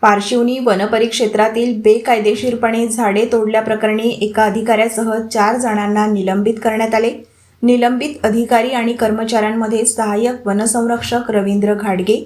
पार्शिवनी वनपरिक्षेत्रातील बेकायदेशीरपणे झाडे तोडल्याप्रकरणी एका अधिकाऱ्यासह चार जणांना निलंबित करण्यात आले. निलंबित अधिकारी आणि कर्मचाऱ्यांमध्ये सहाय्यक वनसंरक्षक रवींद्र घाडगे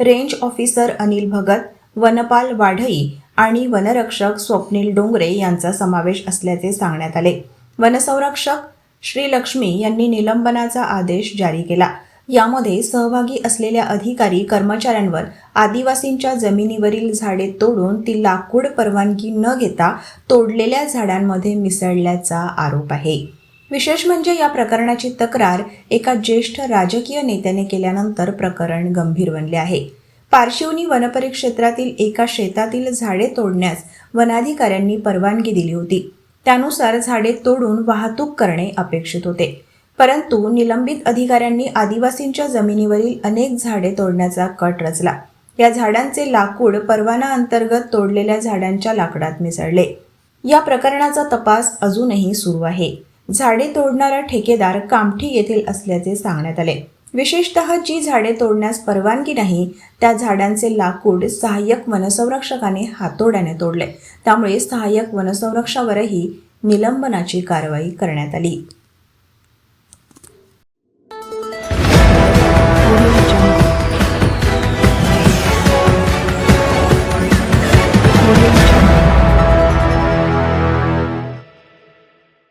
रेंज ऑफिसर अनिल भगत वनपाल वाढई आणि वनरक्षक स्वप्नील डोंगरे यांचा समावेश असल्याचे सांगण्यात आले. वनसंरक्षक श्रीलक्ष्मी यांनी निलंबनाचा आदेश जारी केला. यामध्ये सहभागी असलेल्या अधिकारी कर्मचाऱ्यांवर आदिवासींच्या जमिनीवरील झाडे तोडून ती लाकूड परवानगी न घेता तोडलेल्या झाडांमध्ये मिसळल्याचा आरोप आहे. विशेष म्हणजे या प्रकरणाची तक्रार एका ज्येष्ठ राजकीय नेत्याने केल्यानंतर प्रकरण गंभीर बनले आहे. पारशिवनी वनपरिक्षेत्रातील एका शेतातील झाडे तोडण्यास वनाधिकाऱ्यांनी परवानगी दिली होती. त्यानुसार झाडे तोडून वाहतूक करणे अपेक्षित होते. परंतु निलंबित अधिकाऱ्यांनी आदिवासींच्या जमिनीवरील अनेक झाडे तोडण्याचा कट रचला. या झाडांचे लाकूड परवाना अंतर्गत तोडलेल्या झाडांच्या लाकडात मिसळले. या प्रकरणाचा तपास अजूनही सुरू आहे. झाडे तोडणारा ठेकेदार कामठी येथील असल्याचे सांगण्यात आले. विशेषतः जी झाडे तोडण्यास परवानगी नाही त्या झाडांचे लाकूड सहाय्यक वनसंरक्षकाने हातोड्याने तोडले. त्यामुळे सहाय्यक वनसंरक्षावरही निलंबनाची कारवाई करण्यात आली.